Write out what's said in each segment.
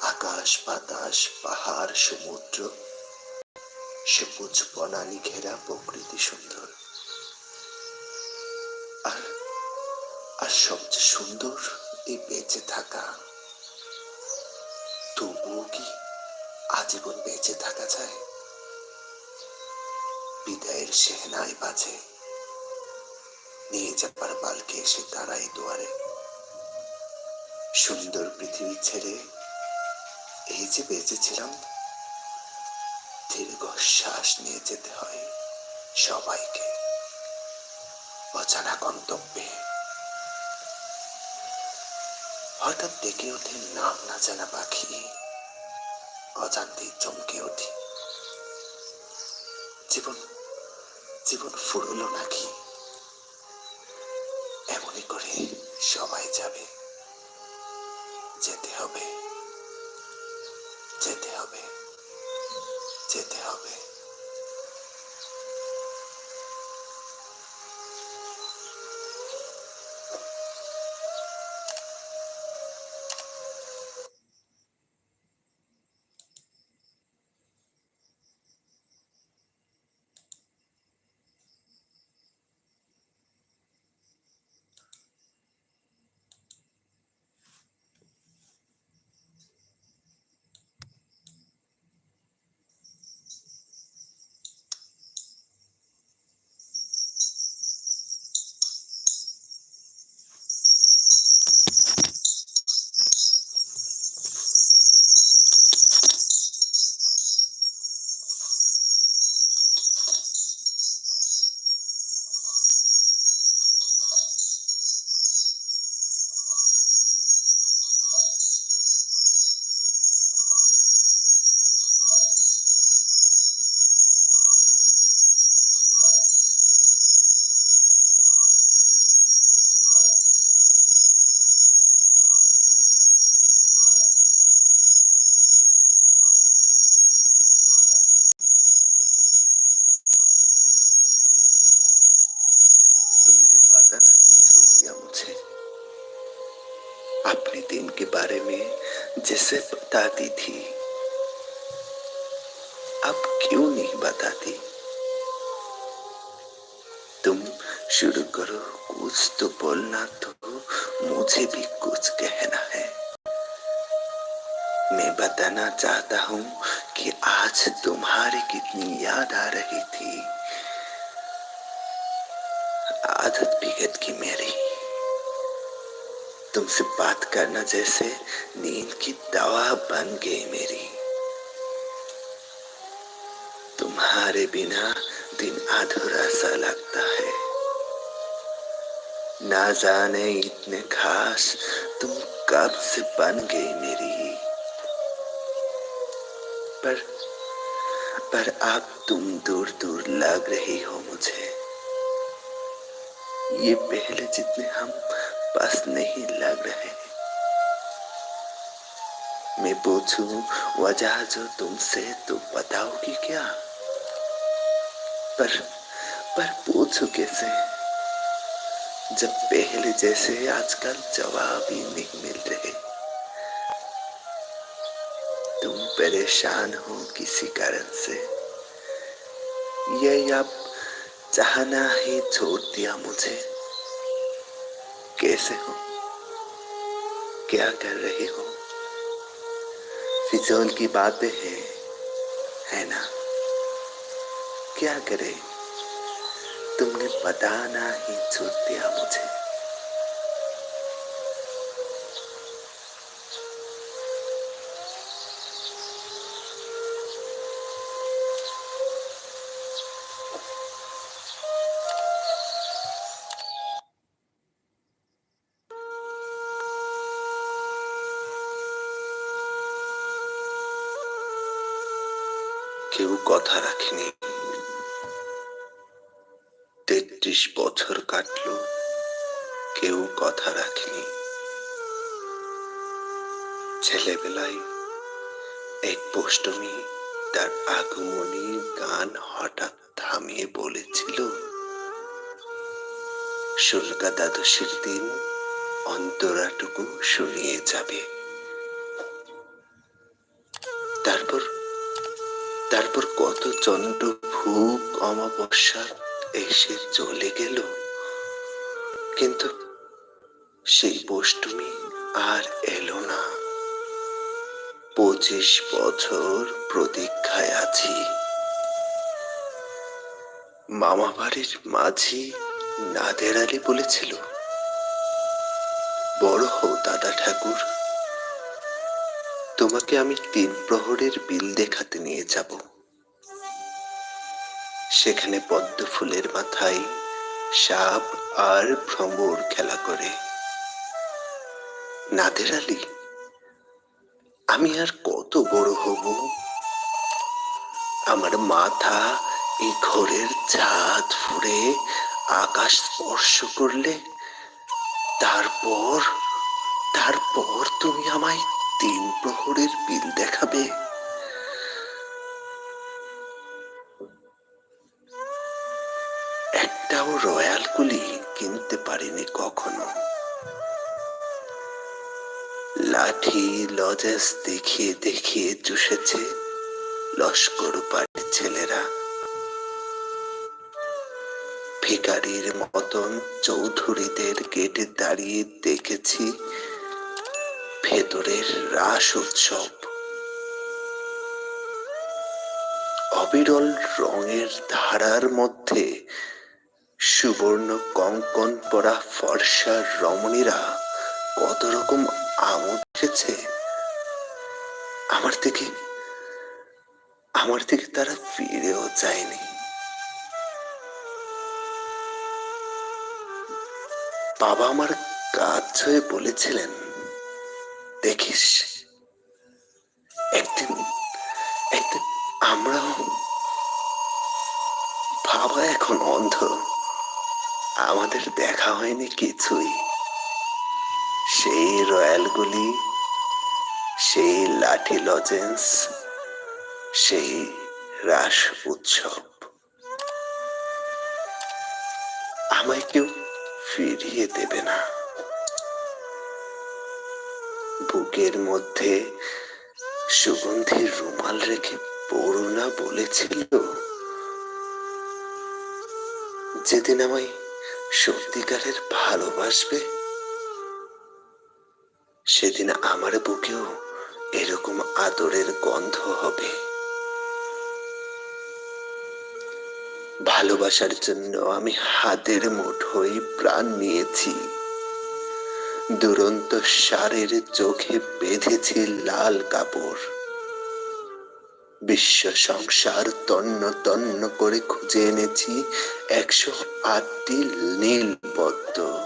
আকাশ বাতাস, পাহাড়, সমুদ্র, সবুজ বনানি ঘেরা প্রকৃতি সুন্দর। আর আর সবচেয়ে সুন্দর এই বেঁচে থাকা। তবুও কি আজীবন বেঁচে থাকা যায়? বিদায়ের সেহনায় বাজে। নিয়ে যাবার পালকে এসে দাঁড়ায় দুয়ারে। সুন্দর পৃথিবী ছেড়ে এই যে বেঁচেছিলাম। দীর্ঘ শ্বাস নিয়ে যেতে হয় সবাইকে। অজানা গন্তব্যে। হঠাৎ ডেকে ওঠে নাম না জানা পাখি। অজান্তেই চমকে ওঠে জীবন জীবন ফুরলো নাকি? এমনই করে সবাই যাবে। যেতে হবে। बताती थी। अब क्यों नहीं बताती? तुम शुरू करो, कुछ तो बोलना तो मुझे भी कुछ कहना है। मैं बताना चाहता हूँ कि आज तुम्हारी कितनी याद आ रही थी। आदत बिगड़ की मेरी। तुमसे बात करना जैसे नींद की दवा बन गई मेरी। तुम्हारे बिना दिन अधूरा सा लगता है। ना जाने इतने खास तुम कब से बन गई मेरी। पर पर अब तुम दूर दूर लग रही हो मुझे। ये पहले जितने हम पास नहीं लग रहे। मैं पूछूँ, वजह जो तुमसे तो बताओगी क्या? पर पर पूछू कैसे? जब पहले जैसे आजकल जवाब ही नहीं मिल रहे। तुम परेशान हो किसी कारण से। ये आप चाहना ही छोड़ दिया मुझे। कैसे हो? क्या कर रहे हो? फिजूल की बातें हैं, है ना? क्या करे? तुमने बताना ही छोड़ दिया मुझे। কথা রাখেনি। তেত্রিশ বছর কাটলো, কেউ কথা রাখেনি। ছেলেবেলায় এক পোষ্টমী তার আগমনী গান হঠাৎ থামিয়ে বলেছিল শুল্কা দ্বাদশীর দিন অন্তরাটুকু শুনিয়ে যাবে। তারপর কত চন্দ্র ভূপ অমাবস্যা এসে চলে গেল। কিন্তু সেই পোষ্টমী আর এলো না। পঁচিশ বছর প্রতীক্ষায় আছি। মামা বাড়ির মাঝি নাদের আলী বলেছিল, বড় হও দাদা ঠাকুর। তোমাকে আমি তিন প্রহরের বিল দেখাতে নিয়ে যাব। সেখানে পদ্ম ফুলের মাথায় সাপ আর ভ্রমর খেলা করে। নাদের আলী, আমি আর কত বড় হব? আমার মাথা এই ঘরের ছাদ ফুড়ে আকাশ স্পর্শ করলে তারপর তারপর তুমি আমায় তিন প্রহরের বিল দেখাবে। একটাও রয়্যাল গুলি কিনতে পারিনি কখনো। লাঠি, লজেস দেখিয়ে দেখিয়ে চুষেছে লস্কর বাড়ির ছেলেরা। ভিকারির মতন চৌধুরীদের গেটে দাঁড়িয়ে দেখেছি ভেতরের রাস উৎসব। অবিরল রঙের ধারার মধ্যে সুবর্ণ কঙ্কন পরা ফর্সা রমণীরা কত রকম আমোদ খেছে আমার দিকে আমার দিকে তারা ফিরেও যায়নি। বাবা আমার কাজ হয়ে বলেছিলেন দেখিস। একদিন একদিন আমরাও বাবা এখন অন্ধ। আমাদের দেখা হয়নি কিছুই। সেই রয়্যালগুলি, সেই লাঠি লজেন্স, সেই রাস উৎসব। আমায় কেউ ফিরিয়ে দেবে না। বুকের মধ্যে সুগন্ধির রুমাল রেখে পড়ুনা বলেছিল। যেদিন আমায় সত্যিকারের ভালোবাসবে, সেদিন আমার বুকেও এরকম আদরের গন্ধ হবে। ভালোবাসার জন্য আমি হাতের মুঠোই প্রাণ নিয়েছি। দুরন্ত সারের চোখে বেঁধেছি লাল কাপড়। বিশ্ব সংসার তন্ন তন্ন করে খুঁজে এনেছি একশো আটটি নীল পদ্ম।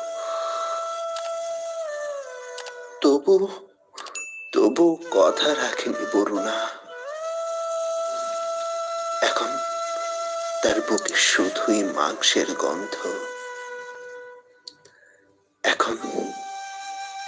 তবু তবু কথা রাখেনি বরুণা। এখন তার বুকে শুধুই মাংসের গন্ধ। এখন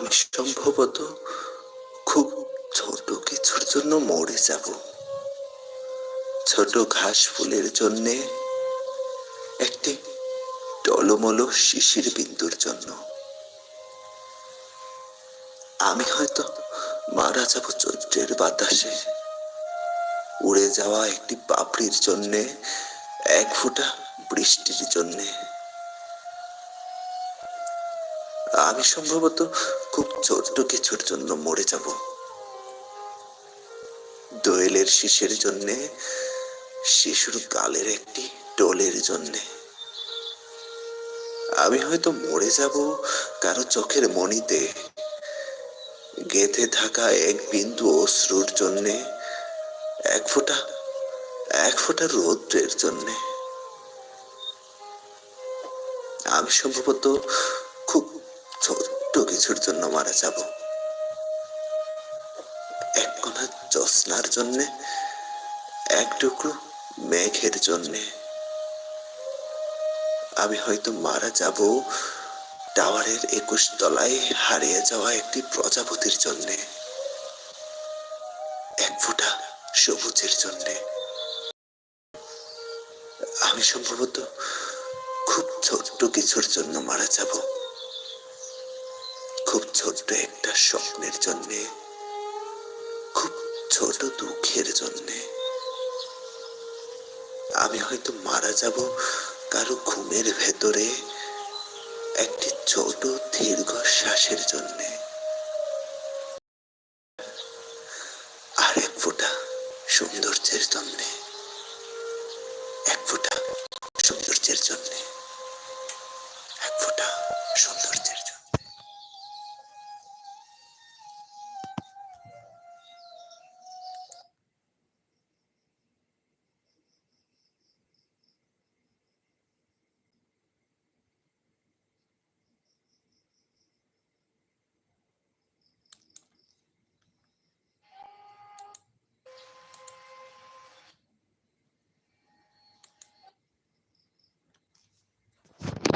আমি সম্ভবত খুব ছোট কিছুর জন্য মরে যাব। ছোট ঘাস ফুলের জন্যে, একটি টলমল শিশির বিন্দুর জন্য। আমি হয়তো মারা যাব চৈত্রের বাতাসে। উড়ে যাওয়া একটি পাপড়ির জন্যে, এক ফোঁটা বৃষ্টির জন্যে। আমি সম্ভবত খুব ছোট্ট কিছুর জন্য মরে যাব। দোয়েলের শিশের জন্যে, শিশুর গালের একটি টোলের জন্যে। আমি হয়তো মরে যাব কারও চোখের মণিতে, গেঁথে থাকা এক বিন্দু অশ্রুর জন্যে, এক ফোঁটা এক ফোঁটা রৌদ্রের জন্যে। আমি সম্ভবত খুব ছোট্ট কিছুর জন্য মারা যাব। এক কোনা জ্যোৎস্নার জন্যে, এক টুকরো মেঘের জন্যে। আমি হয়তো মারা যাব টাওয়ারের একুশ তলায় হারিয়ে যাওয়া একটি প্রজাপতির জন্যে। এক ফোঁটা সবুজের জন্যে। আমি সম্ভবত খুব ছোট্ট কিছুর জন্য মারা যাব। ছোট্ট একটা স্বপ্নের জন্যে, খুব ছোট দুঃখের জন্যে। আমি হয়তো মারা যাব কারও ঘুমের ভেতরে, একটি ছোট দীর্ঘ শ্বাসের জন্যে।